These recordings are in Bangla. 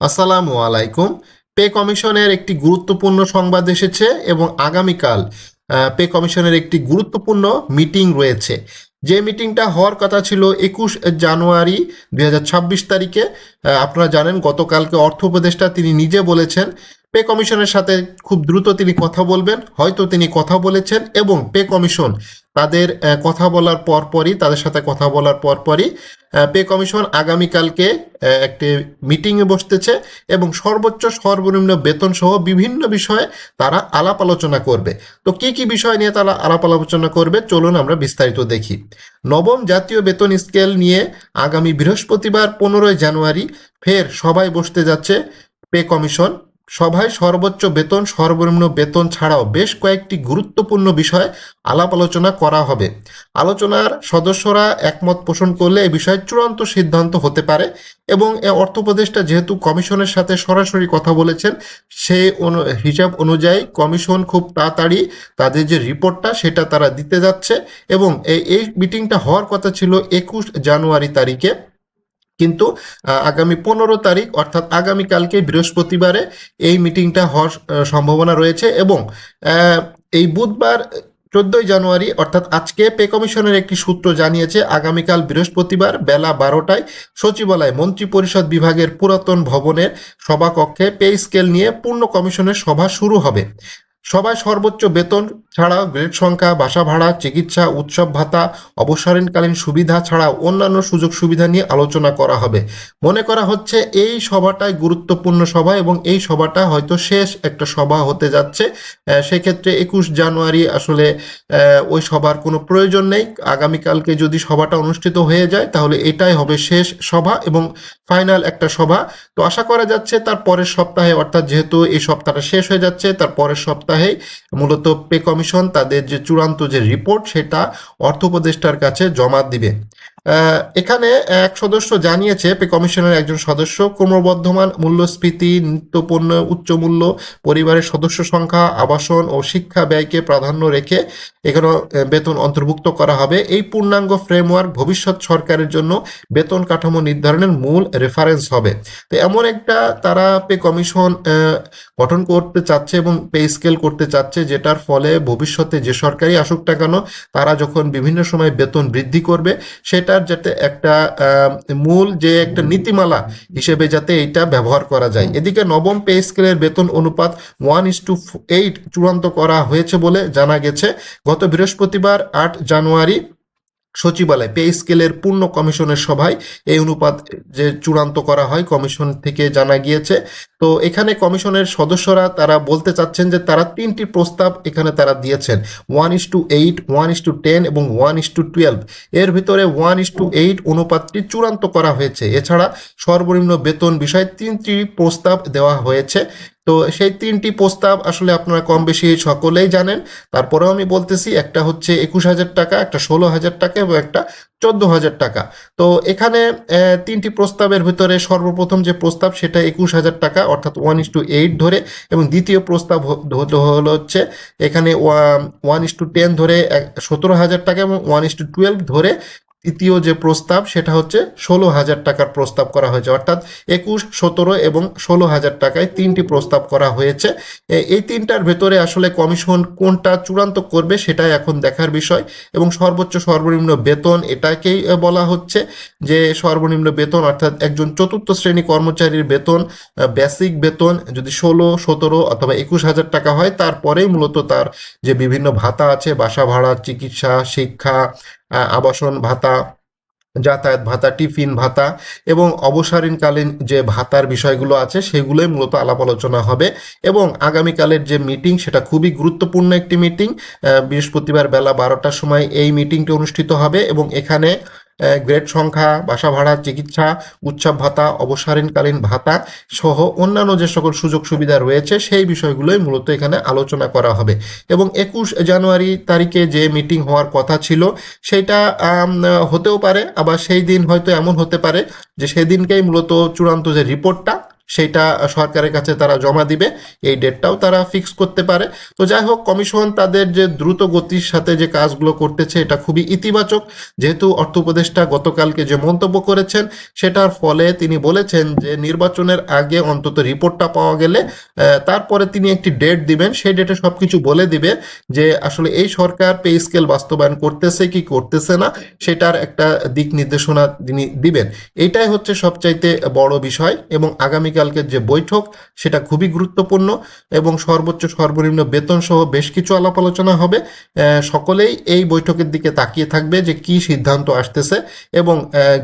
আসসালামু আলাইকুম। পে কমিশনের একটি গুরুত্বপূর্ণ সংবাদ এসেছে এবং আগামীকাল পে কমিশনের একটি গুরুত্বপূর্ণ মিটিং রয়েছে। যে মিটিংটা হওয়ার কথা ছিল একুশ জানুয়ারি দুই হাজার ছাব্বিশ তারিখে আপনারা জানেন গতকালকে অর্থ উপদেষ্টা তিনি নিজে বলেছেন পে কমিশনের সাথে খুব দ্রুত তিনি কথা বলবেন, হয়তো তিনি কথা বলেছেন এবং পে কমিশন তাদের কথা বলার পরপরই, তাদের সাথে কথা বলার পরপরই পে কমিশন আগামীকালকে একটি মিটিংয়ে বসতেছে এবং সর্বোচ্চ সর্বনিম্ন বেতন সহ বিভিন্ন বিষয়ে তারা আলাপ আলোচনা করবে। তো কি কি বিষয় নিয়ে তারা আলাপ আলোচনা করবে, চলুন আমরা বিস্তারিত দেখি। নবম জাতীয় বেতন স্কেল নিয়ে আগামী বৃহস্পতিবার পনেরোই জানুয়ারি ফের সবাই বসতে যাচ্ছে পে কমিশন। সভায় সর্বোচ্চ বেতন, সর্বনিম্ন বেতন ছাড়াও বেশ কয়েকটি গুরুত্বপূর্ণ বিষয় আলাপ আলোচনা করা হবে। আলোচনার সদস্যরা একমত পোষণ করলে এ বিষয়ে চূড়ান্ত সিদ্ধান্ত হতে পারে এবং এ অর্থ উপদেষ্টা যেহেতু কমিশনের সাথে সরাসরি কথা বলেছেন, সেই হিসাব অনুযায়ী কমিশন খুব তাড়াতাড়ি তাদের যে রিপোর্টটা সেটা তারা দিতে যাচ্ছে এবং এই মিটিংটা হওয়ার কথা ছিল একুশ জানুয়ারি তারিখে। কিন্তু আগামী পনেরো তারিখ, অর্থাৎ আগামীকালকে বৃহস্পতিবারে এই মিটিংটা হওয়ার সম্ভাবনা রয়েছে এবং এই বুধবার চোদ্দই জানুয়ারি, অর্থাৎ আজকে পে কমিশনের একটি সূত্র জানিয়েছে, আগামীকাল বৃহস্পতিবার বেলা বারোটায় সচিবালয় মন্ত্রী পরিষদ বিভাগের পুরাতন ভবনের সভাকক্ষে পে স্কেল নিয়ে পূর্ণ কমিশনের সভা শুরু হবে। সভায় সর্বোচ্চ বেতন ছাড়াও গ্রেড সংখ্যা, বাসা ভাড়া, চিকিৎসা, উৎসব ভাতা, অবসরণকালীন সুবিধা ছাড়াও অন্যান্য সুযোগ সুবিধা নিয়ে আলোচনা করা হবে। মনে করা হচ্ছে এই সভাটাই গুরুত্বপূর্ণ সভা এবং এই সভাটা হয়তো শেষ একটা সভা হতে যাচ্ছে। সেক্ষেত্রে একুশ জানুয়ারি আসলে ওই সভার কোনো প্রয়োজন নেই। আগামীকালকে যদি সভাটা অনুষ্ঠিত হয়ে যায়, তাহলে এটাই হবে শেষ সভা এবং ফাইনাল একটা সভা। তো আশা করা যাচ্ছে তার পরের সপ্তাহে, অর্থাৎ যেহেতু এই সপ্তাহটা শেষ হয়ে যাচ্ছে, তার পরের সপ্তাহেই মূলত পে কমিশন তাদের যে চূড়ান্ত যে রিপোর্ট সেটা অর্থ উপদেষ্টার কাছে জমা দিবে। এখানে এক সদস্য জানিয়েছে পে কমিশনের একজন সদস্য, ক্রমবর্ধমান মূল্যস্ফীতি, নিত্যপণ্য উচ্চ মূল্য পরিবারের সদস্য সংখ্যা, আবাসন ও শিক্ষা ব্যয়কে প্রাধান্য রেখে এখানে বেতন অন্তর্ভুক্ত করা হবে। এই পূর্ণাঙ্গ ফ্রেমওয়ার্ক ভবিষ্যৎ সরকারের জন্য বেতন কাঠামো নির্ধারণের মূল রেফারেন্স হবে। তো এমন একটা তারা পে কমিশন গঠন করতে চাচ্ছে এবং পে স্কেল করতে চাচ্ছে, যেটার ফলে ভবিষ্যতে যে সরকারি আসুক না কেন, তারা যখন বিভিন্ন সময় বেতন বৃদ্ধি করবে সেটার যাতে একটা মূল যে একটা নীতিমালা হিসেবে যাতে এটা ব্যবহার করা যায়। এদিকে নবম পে স্কেলের বেতন অনুপাত ওয়ান ইস টু এইট চূড়ান্ত করা হয়েছে বলে জানা গেছে। গত বৃহস্পতিবার আট জানুয়ারি সচিবালয়, পে স্কেলের পূর্ণ কমিশনের সভায় এই অনুপাত যে চূড়ান্ত করা হয়, কমিশন থেকে জানা গিয়েছে। তো এখানে কমিশনের সদস্যরা তারা বলতে চাচ্ছেন যে তারা তিনটি প্রস্তাব এখানে তারা দিয়েছেন। One is to eight one is to ten এবং ওয়ান ইস টু টুয়েলভ এর ভিতরে ওয়ান ইস টু এইট অনুপাতটি চূড়ান্ত করা হয়েছে। এছাড়া সর্বনিম্ন বেতন বিষয়ে তিনটি প্রস্তাব দেওয়া হয়েছে। তো সেই তিনটি প্রস্তাব আসলে আপনারা কম বেশি সকলেই জানেন। তারপরেও আমি বলতেছি, একটা হচ্ছে একুশ হাজার টাকা, একটা ষোলো হাজার টাকা এবং একটা চোদ্দ হাজার টাকা। তো এখানে তিনটি প্রস্তাবের ভিতরে সর্বপ্রথম যে প্রস্তাব, সেটা একুশ হাজার টাকা, অর্থাৎ ওয়ান ইস টু এইট ধরে। এবং দ্বিতীয় প্রস্তাব হলো হচ্ছে, এখানে ওয়ান ইস টু টেন ধরে সতেরো হাজার টাকা এবং ওয়ান ইস টু টুয়েলভ ধরে তৃতীয় যে প্রস্তাব, সেটা হচ্ছে ষোলো হাজার টাকার প্রস্তাব করা হয়েছে। অর্থাৎ একুশ, সতেরো এবং ষোলো হাজার টাকায় তিনটি প্রস্তাব করা হয়েছে। এই তিনটার ভেতরে আসলে কমিশন কোনটা চূড়ান্ত করবে সেটাই এখন দেখার বিষয় এবং সর্বোচ্চ সর্বনিম্ন বেতন এটাকেই বলা হচ্ছে যে সর্বনিম্ন বেতন, অর্থাৎ একজন চতুর্থ শ্রেণি কর্মচারীর বেতন বেসিক বেতন যদি ষোলো, সতেরো অথবা একুশ হাজার টাকা হয়, তারপরেই মূলত তার যে বিভিন্ন ভাতা আছে, বাসা ভাড়া, চিকিৎসা, শিক্ষা আবাসন ভাতা, যাতায়াত ভাতা, টিফিন ভাতা এবং অবসরীনকালীন যে ভাতার বিষয়গুলো আছে সেগুলোই মূলত আলাপ আলোচনা হবে এবং আগামীকালের যে মিটিং সেটা খুবই গুরুত্বপূর্ণ একটি মিটিং বৃহস্পতিবার বেলা বারোটার সময় এই মিটিংটি অনুষ্ঠিত হবে এবং এখানে গ্রেড সংখ্যা, বাসা ভাড়া, চিকিৎসা, উৎসব ভাতা অবসরীনকালীন ভাতা সহ অন্যান্য যে সকল সুযোগ সুবিধা রয়েছে, সেই বিষয়গুলোই মূলত এখানে আলোচনা করা হবে। এবং একুশ জানুয়ারি তারিখে যে মিটিং হওয়ার কথা ছিল, সেটা হতেও পারে, আবার সেই দিন হয়তো এমন হতে পারে যে সেদিনকেই মূলত চূড়ান্ত যে রিপোর্টটা সেটা সরকারের কাছে তারা জমা দিবে। এই ডেটটাও তারা ফিক্স করতে পারে। তো যাই হোক, কমিশন তাদের যে দ্রুত গতির সাথে যে কাজগুলো করতেছে, এটা খুবই ইতিবাচক। যেহেতু অর্থ উপদেষ্টা গতকালকে যে মন্তব্য করেছেন, সেটার ফলে তিনি বলেছেন যে নির্বাচনের আগে অন্তত রিপোর্টটা পাওয়া গেলে তারপরে তিনি একটি ডেট দিবেন। সেই ডেটে সব কিছু বলে দিবে যে আসলে এই সরকার পে স্কেল বাস্তবায়ন করতেছে কি করতেছে না, সেটার একটা দিক নির্দেশনা তিনি দিবেন। এটাই হচ্ছে সবচাইতে বড় বিষয় এবং আগামীকালকের যে বৈঠক, সেটা খুবই গুরুত্বপূর্ণ এবং সর্বোচ্চ সর্বনিম্ন বেতন সহ বেশ কিছু আলাপ আলোচনা হবে সকলেই এই বৈঠকের দিকে তাকিয়ে থাকবে যে কি সিদ্ধান্ত আসতেছে এবং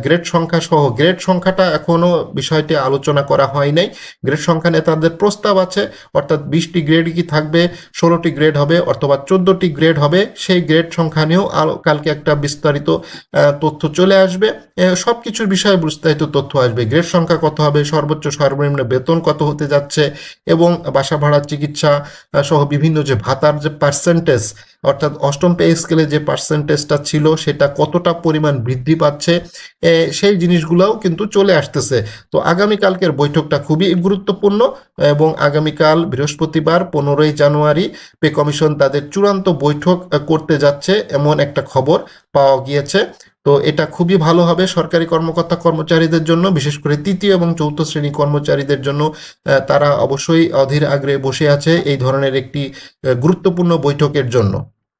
গ্রেড সংখ্যা সহ, গ্রেড সংখ্যাটা এখনও বিষয়টি আলোচনা করা হয় নাই। গ্রেড সংখ্যা নিয়ে তাদের প্রস্তাব আছে, অর্থাৎ বিশটি গ্রেড কি থাকবে, ষোলোটি গ্রেড হবে অথবা চোদ্দটি গ্রেড হবে, সেই গ্রেড সংখ্যা নিয়েও কালকে একটা বিস্তারিত তথ্য চলে আসবে। সব কিছুর বিষয়ে বিস্তারিত তথ্য আসবে। গ্রেড সংখ্যা কত হবে, সর্বোচ্চ সর্বনিম্ন বেতন কত হতে যাচ্ছে এবং বাসা ভাড়া, চিকিৎসা সহ বিভিন্ন যে ভাতার যে পার্সেন্টেজ অর্থাৎ অষ্টম পে স্কেলে যে পার্সেন্টেজটা ছিল, সেটা কতটা পরিমাণ বৃদ্ধি পাচ্ছে সেই জিনিসগুলোও কিন্তু চলে আসতেছে। তো আগামীকালকের বৈঠকটা খুবই গুরুত্বপূর্ণ এবং আগামীকাল বৃহস্পতিবার পনেরোই জানুয়ারি পে কমিশন তাদের চূড়ান্ত বৈঠক করতে যাচ্ছে, এমন একটা খবর পাওয়া গিয়েছে। তো এটা খুবই ভালো হবে সরকারি কর্মকর্তা কর্মচারীদের জন্য, বিশেষ করে তৃতীয় এবং চৌথ শ্রেণি কর্মচারীদের জন্য তারা অবশ্যই অধীর আগ্রে বসে আছে এই ধরনের একটি গুরুত্বপূর্ণ বৈঠকের জন্য।